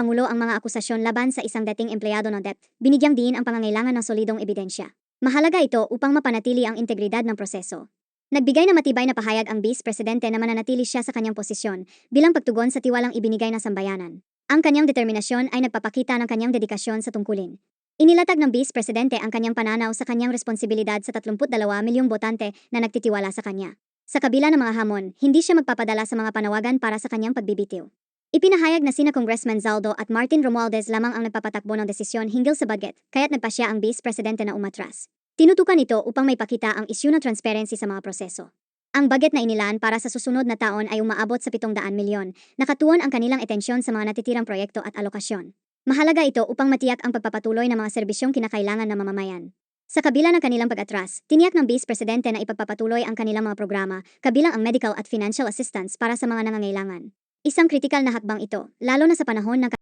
Pangulo ang mga akusasyon laban sa isang dating empleyado ng DEP. Binigyang diin ang pangangailangan ng solidong ebidensya. Mahalaga ito upang mapanatili ang integridad ng proseso. Nagbigay na matibay na pahayag ang Vice Presidente na mananatili siya sa kanyang posisyon bilang pagtugon sa tiwalang ibinigay ng sambayanan. Ang kanyang determinasyon ay nagpapakita ng kanyang dedikasyon sa tungkulin. Inilatag ng Vice Presidente ang kanyang pananaw sa kanyang responsibilidad sa 32 milyong botante na nagtitiwala sa kanya. Sa kabila ng mga hamon, hindi siya magpapadala sa mga panawagan para sa kanyang pagbibitiw. Ipinahayag na sina Congressman Zaldo at Martin Romualdez lamang ang nagpapatakbo ng desisyon hinggil sa budget, kaya't nagpasya ang Vice Presidente na umatras. Tinutukan ito upang may pakita ang isyu ng transparency sa mga proseso. Ang budget na inilaan para sa susunod na taon ay umaabot sa 700 milyon, nakatuon ang kanilang etensyon sa mga natitirang proyekto at alokasyon. Mahalaga ito upang matiyak ang pagpapatuloy ng mga serbisyong kinakailangan ng mamamayan. Sa kabila ng kanilang pag-atras, tiniyak ng Vice Presidente na ipagpapatuloy ang kanilang mga programa, kabilang ang medical at financial assistance para sa mga nangangailangan. Isang kritikal na hakbang ito, lalo na sa panahon ng